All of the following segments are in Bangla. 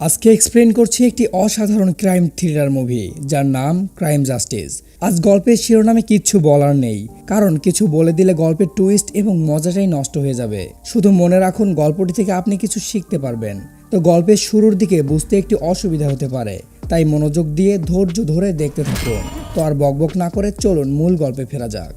আজকে এক্সপ্লেন করছি একটি অসাধারণ ক্রাইম থ্রিলার মুভি যার নাম ক্রাইম জাস্টিস আজ গল্পের শিরোনামে কিচ্ছু বলার নেই, কারণ কিছু বলে দিলে গল্পের টুইস্ট এবং মজাটাই নষ্ট হয়ে যাবে। শুধু মনে রাখুন, গল্পটি থেকে আপনি কিছু শিখতে পারবেন। তো গল্পের শুরুর দিকে বুঝতে একটি অসুবিধা হতে পারে, তাই মনোযোগ দিয়ে ধৈর্য ধরে দেখতে থাকুন। তো আর বকবক না করে চলুন মূল গল্পে ফেরা যাক।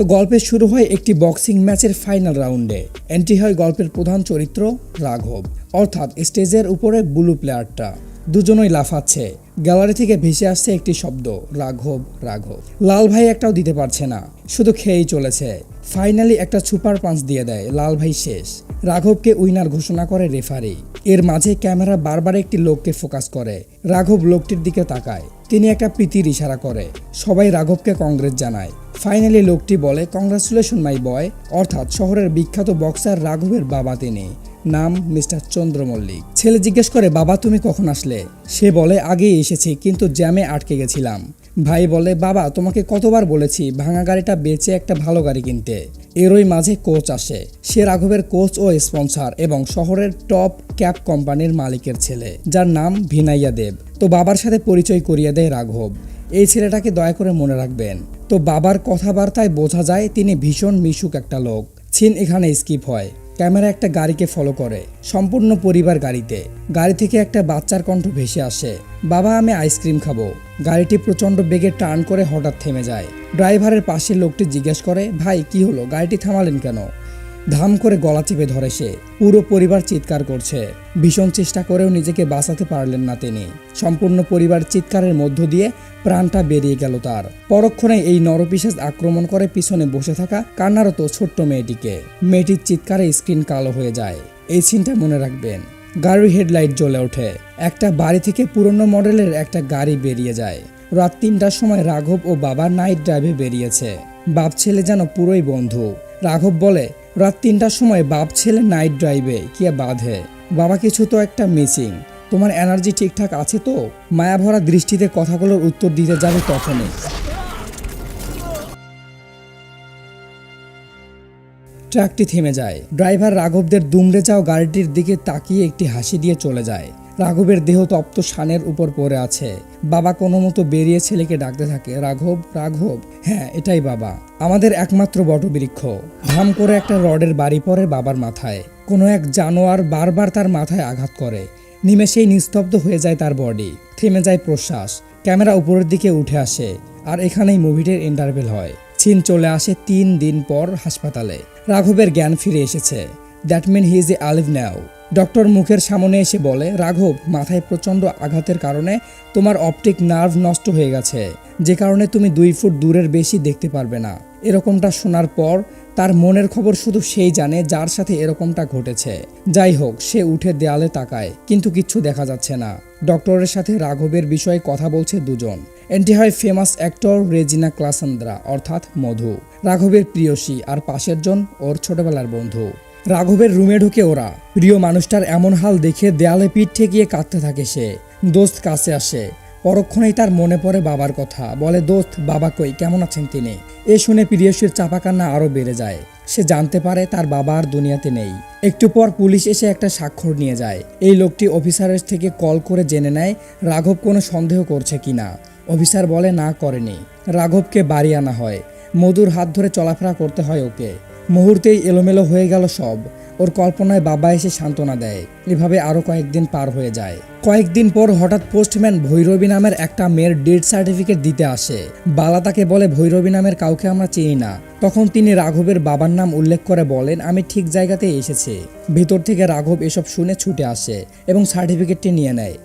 তো গল্পের শুরু হয় একটি বক্সিং ম্যাচের ফাইনাল রাউন্ডে। এন্ট্রি হয় গল্পের প্রধান চরিত্র রাঘব। অর্থাৎ স্টেজের উপরে ব্লু প্লেয়ারটা। দুজনই লাফাচ্ছে। গ্যালারি থেকে ভেসে আসছে একটি শব্দ, রাঘব রাঘব। লাল ভাই একটাও দিতে পারছে না। শুধু খেয়েই চলেছে। ফাইনালি একটা সুপার পাঞ্চ দিয়ে দেয়, লাল ভাই শেষ। রাঘবকে উইনার ঘোষণা করে রেফারি। এর মাঝে ক্যামেরা বারবার একটি লোককে ফোকাস করে। রাঘব লোকটির দিকে তাকায়। তিনি একটা প্রীতির ইশারা করে। সবাই রাঘবকে কংগ্রেস জানায়। ফাইনালি লোকটি বলে, কংগ্রাচুলেশন, মাই বয়। অর্থাৎ শহরের বিখ্যাত বক্সার রাঘবের বাবা তিনি। নাম মিস্টার চন্দ্র মল্লিক ছেলে জিজ্ঞেস করে, বাবা, তুমি কখন আসলে? সে বলে, আগেই এসেছি, কিন্তু জ্যামে আটকে গেছিলাম। ভাই বলে, বাবা, তোমাকে কতবার বলেছি, ভাঙা গাড়িটা বেচে একটা ভালো গাড়ি কিনতে। এরই মাঝে কোচ আসে। সে রাঘবের কোচ ও স্পন্সর এবং শহরের টপ ক্যাব কোম্পানির মালিকের ছেলে, যার নাম ভিনাইয়া দেব। তো বাবার সাথে পরিচয় করিয়ে দেয় রাঘব। এই ছেলেটাকে দয়া করে মনে রাখবেন। তো বাবার কথাবার্তায় বোঝা যায়, তিনি ভীষণ মিশুক একটা লোক। ছিন এখানে স্কিপ হয়। ক্যামেরা একটা গাড়িকে ফলো করে, সম্পূর্ণ পরিবার গাড়িতে। গাড়ি থেকে একটা বাচ্চার কণ্ঠ ভেসে আসে। বাবা, আমি আইসক্রিম খাব। গাড়িটি প্রচণ্ড বেগে টার্ন করে হঠাৎ থেমে যায়। ড্রাইভারের পাশের লোকটি জিজ্ঞেস করে, ভাই, কি হলো? গাড়িটি থামালেন কেন? ধাম করে গলা চেপে ধরে সে। পুরো পরিবার চিৎকার করছে। ভীষণ চেষ্টা করেও নিজেকে বাঁচাতে পারলেন না তিনি। সম্পূর্ণ পরিবার চিৎকারের মধ্য দিয়ে প্রাণটা বেরিয়ে গেল তার। পরক্ষণে এই নরপিসাজ আক্রমণ করে পিছনে বসে থাকা কান্নারত ছোট্ট মেয়েটিকে। মেয়েটির চিৎকারে স্ক্রিন কালো হয়ে যায়। এই সিনটা মনে রাখবেন। গাড়ির হেডলাইট জ্বলে ওঠে। একটা বাড়ি থেকে পুরনো মডেলের একটা গাড়ি বেরিয়ে যায়। রাত তিনটার সময় রাঘব ও বাবা নাইট ড্রাইভে বেরিয়েছে। বাপ ছেলে যেন পুরোই বন্ধু। রাঘব বলে রাত তিনটার সময় বাপ ছেলে নাইট ড্রাইভে কি বাঁধে। বাবা কিছু তো একটা মিসিং তোমার এনার্জি ঠিকঠাক আছে তো? মায়াভরা দৃষ্টিতে কথাগুলোর উত্তর দিতে যাবে তখনই। ট্রাকটি থেমে যায়। ড্রাইভার রাঘবদের দুমড়ে যাও গাড়িটির দিকে তাকিয়ে একটি হাসি দিয়ে চলে যায়। রাঘবের দেহ তপ্ত শানের উপর পড়ে আছে। বাবা কোনো মতো বেরিয়ে ছেলেকে ডাকতে থাকে, রাঘব রাঘব। হ্যাঁ এটাই বাবা। আমাদের একমাত্র বটবৃক্ষ। ধাম করে একটা রডের বাড়ি পড়ে বাবার মাথায়। কোনো এক জানোয়ার বারবার তার মাথায় আঘাত করে। নিমেষেই নিস্তব্ধ হয়ে যায় তার বডি। থেমে যায় প্রশ্বাস। ক্যামেরা উপরের দিকে উঠে আসে। আর এখানেই মুভিটির ইন্টারভেল হয়। চীন চলে আসে তিন দিন পর হাসপাতালে। রাঘবের জ্ঞান ফিরে এসেছে। That mean he is alive now doctor মুখের সামনে এসে বলে, রাঘব, মাথায় প্রচণ্ড আঘাতের কারণে তোমার অপটিক নার্ভ নষ্ট হয়ে গেছে। যে কারণে তুমি দুই ফুট দূরের বেশি দেখতে পারবে না। এরকমটা শোনার পর তার মনের খবর শুধু সেই জানে যার সাথে এরকমটা ঘটেছে। যাই হোক, সে উঠে দেয়ালে তাকায়, কিন্তু কিচ্ছু দেখা যাচ্ছে না। ডক্টরের সাথে রাঘবের বিষয়ে কথা বলছে দুজন। এন্টি হয় ফেমাস অ্যাক্টর রেজিনা ক্লাসান্দ্রা, অর্থাৎ মধু। রাঘবের প্রিয়সী আর পাশের জন ওর ছোটবেলার বন্ধু। রাঘবের রুমে ঢুকে ওরা। প্রিয় মানুষটার এমন হাল দেখে দেয়ালে পিঠ ঠেকিয়ে কাঁদতে থাকে সে। দোস্ত কাছে আসে। পরক্ষণেই তার মনে পড়ে বাবার কথা। বলে, দোস্ত, বাবা কই? কেমন আছেন তিনি? এ শুনে প্রিয়সীর চাপা কান্না আরও বেড়ে যায়। সে জানতে পারে তার বাবা আর দুনিয়াতে নেই। একটু পর পুলিশ এসে একটা স্বাক্ষর নিয়ে যায়। এই লোকটি অফিসারের থেকে কল করে জেনে নেয়, রাঘব কোনো সন্দেহ করছে কিনা অফিসার বলে, না করেনি। রাঘবকে বাড়ি আনা হয়। মধুর হাত ধরে চলাফেরা করতে হয় ওকে। মুহূর্তেই এলোমেলো হয়ে গেল সব। ওর কল্পনায় বাবা এসে সান্ত্বনা দেয়, এভাবে আরও কয়েকদিন পার হয়ে যায়। কয়েকদিন পর হঠাৎ পোস্টম্যান ভৈরবী নামের একটা মেয়ের ডেথ সার্টিফিকেট দিতে আসে। বালা তাকে বলে, ভৈরবী নামের কাউকে আমরা চিনি না। তখন তিনি রাঘবের বাবার নাম উল্লেখ করে বলেন, আমি ঠিক জায়গাতে এসেছি। ভিতর থেকে রাঘব এসব শুনে ছুটে আসে এবং সার্টিফিকেটটি নিয়ে নেয়।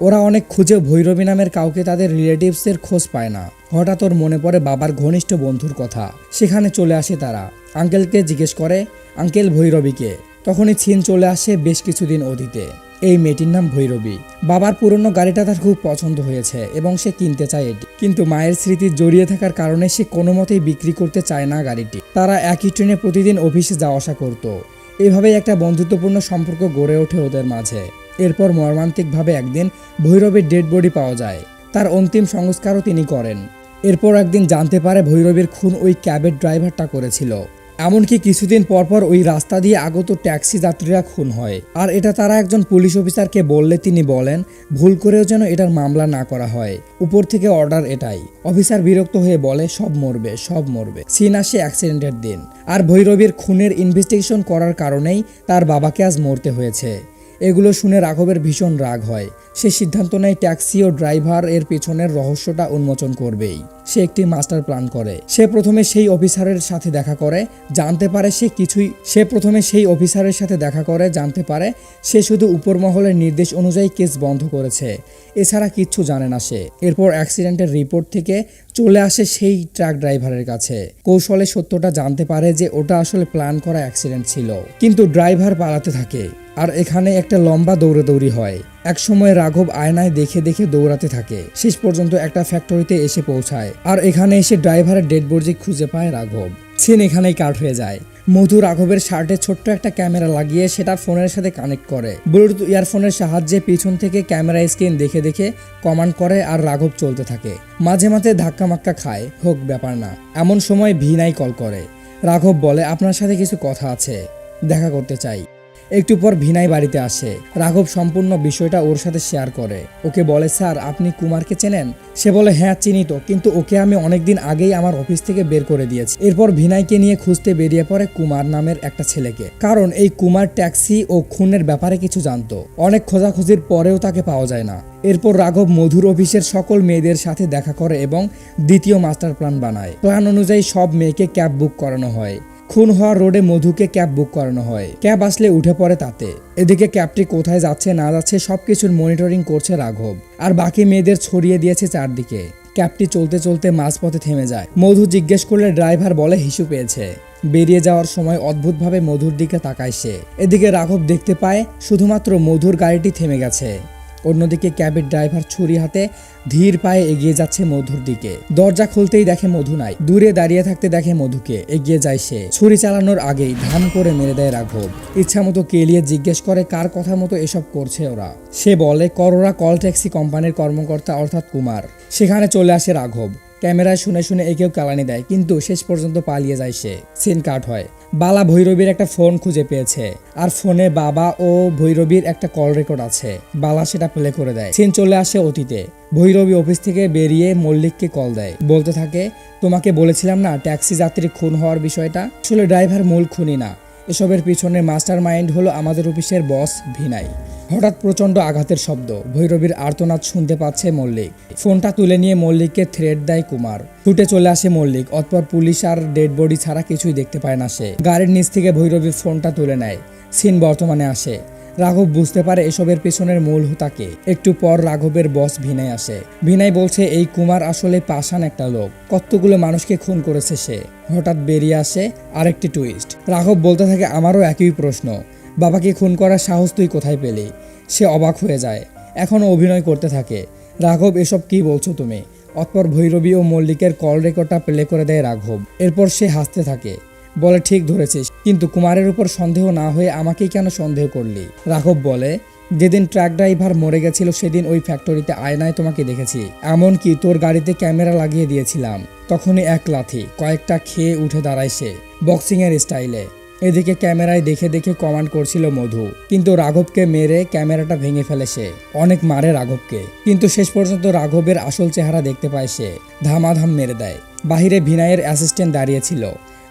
ওরা অনেক খুঁজে ভৈরবী নামের কাউকে তাদের রিলেটিভসের খোঁজ পায় না। হঠাৎ ওর মনে পড়ে বাবার ঘনিষ্ঠ বন্ধুর কথা। সেখানে চলে আসে তারা। আঙ্কেলকে জিজ্ঞেস করে, আঙ্কেল ভৈরবীকে? তখনই ছিন চলে আসে বেশ কিছুদিন অতীতে। এই মেয়েটির নাম ভৈরবী। বাবার পুরনো গাড়িটা তার খুব পছন্দ হয়েছে এবং সে কিনতে চায় এটি। কিন্তু মায়ের স্মৃতি জড়িয়ে থাকার কারণে সে কোনো মতেই বিক্রি করতে চায় না গাড়িটি। তারা একই ট্রেনে প্রতিদিন অফিসে যাওয়া আসা করত। এভাবেই একটা বন্ধুত্বপূর্ণ সম্পর্ক গড়ে ওঠে ওদের মাঝে। এরপর মর্মান্তিকভাবে একদিন ভৈরবের ডেড বডি পাওয়া যায়। তার অন্তিম সংস্কারও তিনি করেন। এরপর একদিন জানতে পারে ভৈরবের খুন ওই ক্যাবের ড্রাইভারটা করেছিল। এমনকি কিছুদিন পরপর ওই রাস্তা দিয়ে আগত ট্যাক্সি যাত্রীরা খুন হয়। আর এটা তারা একজন পুলিশ অফিসারকে বললে তিনি বলেন, ভুল করেও যেন এটার মামলা না করা হয়। উপর থেকে অর্ডার এটাই। অফিসার বিরক্ত হয়ে বলে, সব মরবে সব মরবে। সিন আসে অ্যাক্সিডেন্টের দিন। আর ভৈরবীর খুনের ইনভেস্টিগেশন করার কারণেই তার বাবাকে আজ মরতে হয়েছে। এগুলো শুনে রাঘবের ভীষণ রাগ হয়। সে সিদ্ধান্ত নেয় ট্যাক্সি ও ড্রাইভার এর পেছনের রহস্যটা উন্মোচন করবেই। সে একটি মাস্টার প্ল্যান করে। সে প্রথমে সেই অফিসারের সাথে দেখা করে, জানতে পারে সে কিছুই, সে প্রথমে সেই অফিসারের সাথে দেখা করে, জানতে পারে সে শুধু উপর মহলের নির্দেশ অনুযায়ী কেস বন্ধ করেছে। এছাড়া কিচ্ছু জানে না সে। এরপর অ্যাক্সিডেন্টের রিপোর্ট থেকে চলে আসে সেই ট্রাক ড্রাইভারের কাছে। কৌশলে সত্যটা জানতে পারে যে ওটা আসলে প্ল্যান করা অ্যাক্সিডেন্ট ছিল। কিন্তু ড্রাইভার পালাতে থাকে। আর এখানে একটা লম্বা দৌড়াদৌড়ি হয়। একসময় রাঘব আয়নায় দেখে দেখে দৌড়াতে থাকে। শেষ পর্যন্ত একটা ফ্যাক্টরিতে এসে পৌঁছায়। আর এখানে এসে ড্রাইভারের ডেড বডি খুঁজে পায় রাঘব। সিন এখানেই কাট হয়ে যায়। মধু রাঘবের শার্টে ছোট্ট একটা ক্যামেরা লাগিয়ে সেটা ফোনের সাথে কানেক্ট করে। ব্লুটুথ ইয়ারফোনের সাহায্যে পিছন থেকে ক্যামেরা স্ক্রিন দেখে দেখে কমান্ড করে আর রাঘব চলতে থাকে। মাঝে মাঝে ধাক্কা মাক্কা খায়, হোক ব্যাপার না। এমন সময় ভিনাই কল করে। রাঘব বলে, আপনার সাথে কিছু কথা আছে। দেখা করতে চাই। একটু পর ভিনাই বাড়িতে আসে। রাঘব সম্পূর্ণ বিষয়টা ওর সাথে শেয়ার করে। ওকে বলে, স্যার, আপনি কুমারকে চেনেন? সে বলে হ্যাঁ চিনি তো। কিন্তু ওকে আমি অনেকদিন আগেই আমার অফিস থেকে বের করে দিয়েছি। এরপর ভিনাইকে নিয়ে খুঁজতে বেরিয়ে পড়ে কুমার নামের একটা ছেলেকে। কারণ এই কুমার ট্যাক্সি ও খুনের ব্যাপারে কিছু জানতো। অনেক খোঁজাখুঁজির পরেও তাকে পাওয়া যায় না। এরপর রাঘব মধুর অফিসের সকল মেয়েদের সাথে দেখা করে এবং দ্বিতীয় মাস্টার প্ল্যান বানায়। প্ল্যান অনুযায়ী সব মেয়েকে ক্যাব বুক করানো হয়। খুন হওয়া রোডে মধুকে ক্যাব বুক করানো হয়। ক্যাব আসলে উঠে পড়ে তাতে। এদিকে ক্যাবটি কোথায় যাচ্ছে, না যাচ্ছে, সবকিছুর মনিটরিং করছে রাঘব। আর বাকি মেয়েদের ছড়িয়ে দিয়েছে চারদিকে। ক্যাবটি চলতে চলতে মাঝপথে থেমে যায়। মধু জিজ্ঞেস করলে ড্রাইভার বলে হিসু পেয়েছে। বেরিয়ে যাওয়ার সময় অদ্ভুতভাবে মধুর দিকে তাকায় সে। এদিকে রাঘব দেখতে পায়, শুধুমাত্র মধুর গাড়িটি থেমে গেছে। অন্যদিকে ক্যাবের ড্রাইভার ছুরি হাতে ধীর পায়ে এগিয়ে যাচ্ছে মধুর দিকে। দরজা খুলতেই দেখে মধু নাই। দূরে দাঁড়িয়ে থাকতে দেখে মধুকে এগিয়ে যায় সে। ছুরি চালানোর আগেই ধাম করে মেরে দেয় রাঘব। ইচ্ছা মতো কেলিয়ে জিজ্ঞেস করে কার কথা মতো এসব করছে ওরা। সে বলে করোরা কল ট্যাক্সি কোম্পানির কর্মকর্তা অর্থাৎ কুমার। সেখানে চলে আসে রাঘব। ক্যামেরায় শুনে শুনে একেও কালানি দেয়, কিন্তু শেষ পর্যন্ত পালিয়ে যায় সে। সিন কাট হয়। বালা ভৈরবীর একটা ফোন খুঁজে পেয়েছে, আর ফোনে বাবা ও ভৈরবীর একটা কল রেকর্ড আছে। বালা সেটা প্লে করে দেয়। সিন চলে আসে অতীতে। ভৈরবী অফিস থেকে বেরিয়ে মল্লিককে কল দেয়। বলতে থাকে, তোমাকে বলেছিলাম না ট্যাক্সি যাত্রী খুন হওয়ার বিষয়টা? আসলে ড্রাইভার মূল খুনি না। এসবের পিছনে মাস্টার মাইন্ড হলো আমাদের অফিসের বস ভিনাই। হঠাৎ প্রচণ্ড আঘাতের শব্দ। ভৈরবীর আর্তনাদ শুনতে পাচ্ছে মল্লিক। ফোনটা তুলে নিয়ে মল্লিককে থ্রেড দেয় কুমার। ছুটে চলে আসে মল্লিক, অতপর পুলিশ আর ডেড বডি ছাড়া কিছুই দেখতে পায় না সে। গাড়ির নিচ থেকে ভৈরবীর ফোনটা তুলে নেয়। সিন বর্তমানে আসে। রাঘব বুঝতে পারে এসবের পেছনের মূল হোতাকে। একটু পর রাঘবের বস ভিনাই আসে। ভিনাই বলছে, এই কুমার আসলে পাষাণ একটা লোক। কতগুলো মানুষকে খুন করেছে সে। হঠাৎ বেরিয়ে আসে আরেকটি টুইস্ট রাঘব বলতে থাকে, আমারও একই প্রশ্ন। বাবাকে খুন করার সাহস তুই কোথায় পেলি? সে অবাক হয়ে যায়। এখনও অভিনয় করতে থাকে। রাঘব, এসব কি বলছো তুমি? অতপর ভৈরবী ও মল্লিকের কল রেকর্ডটা প্লে করে দেয় রাঘব। এরপর সে হাসতে থাকে। বলে, ঠিক ধরেছিস। কিন্তু কুমারের উপর সন্দেহ না হয়ে আমাকেই কেন সন্দেহ করলি? রাঘব বলে, যেদিন ট্রাক ড্রাইভার মরে গেছিল, সেদিন ওই ফ্যাক্টরিতে আয়নায় তোমাকে দেখেছি। এমনকি তোর গাড়িতে ক্যামেরা লাগিয়ে দিয়েছিলাম। তখনই এক লাথি, কয়েকটা খেয়ে উঠে দাঁড়ায় সে, বক্সিংয়ের স্টাইলে। এদিকে ক্যামেরায় দেখে দেখে কমান্ড করছিল মধু। কিন্তু রাঘবকে মেরে ক্যামেরাটা ভেঙে ফেলে সে। অনেক মারে রাঘবকে। কিন্তু শেষ পর্যন্ত রাঘবের আসল চেহারা দেখতে পায় সে। ধামাধাম মেরে দেয়। বাহিরে ভিনাইয়ের অ্যাসিস্ট্যান্ট দাঁড়িয়েছিল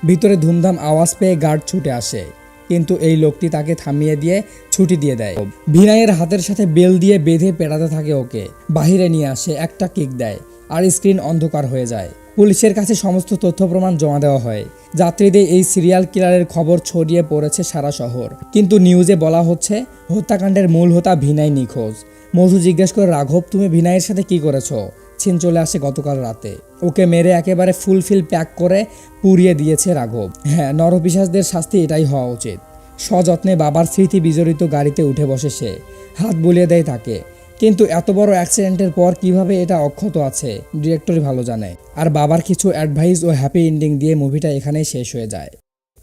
ভিতরে ধুমধাম আওয়াজ পেয়ে গার্ড ছুটে আসে। কিন্তু এই লোকটি তাকে থামিয়ে দিয়ে ছুটি দিয়ে দেয়। ভিনাইয়ের হাতের সাথে বেল দিয়ে বেঁধে পেটাতে থাকে ওকে। বাহিরে নিয়ে আসে একটা কিক দেয়। আর স্ক্রিন অন্ধকার হয়ে যায়। পুলিশের কাছে সমস্ত তথ্য প্রমাণ জমা দেওয়া হয়। যাত্রীদের এই সিরিয়াল কিলারের খবর ছড়িয়ে পড়েছে সারা শহর। কিন্তু নিউজে বলা হচ্ছে, হত্যাকাণ্ডের মূল হোতা ভিনাই নিখোঁজ। মধু জিজ্ঞেস করে, রাঘব, তুমি ভিনাইয়ের সাথে কি করেছ? ছিন চলে আসে গতকাল রাতে। ওকে মেরে একেবারে ফুলফিল প্যাক করে পুড়িয়ে দিয়েছে রাঘব। হ্যাঁ নরপিসাসদের শাস্তি এটাই হওয়া উচিত। সযত্নে বাবার স্মৃতি বিজড়িত গাড়িতে উঠে বসে সে। হাত বুলিয়ে দেয় তাকে। কিন্তু এত বড় অ্যাক্সিডেন্টের পর কীভাবে এটা অক্ষত আছে ডিরেক্টরই ভালো জানে। আর বাবার কিছু অ্যাডভাইস ও হ্যাপি এন্ডিং দিয়ে মুভিটা এখানেই শেষ হয়ে যায়।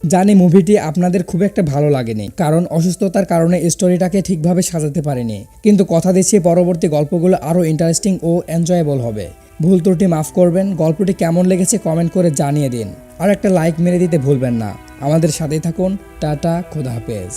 জানি মুভিটি আপনাদের খুব একটা ভালো লাগেনি, কারণ অসুস্থতার কারণে স্টোরিটাকে ঠিকভাবে সাজাতে পারেনি। কিন্তু কথা দিচ্ছি পরবর্তী গল্পগুলো আরও ইন্টারেস্টিং ও এনজয়েবল হবে। ভুল ত্রুটি মাফ করবেন, গল্পটি কেমন লেগেছে কমেন্ট করে জানিয়ে দিন। আর একটা লাইক মেরে দিতে ভুলবেন না। আমাদের সাথেই থাকুন, টাটা, খোদা হাফেজ।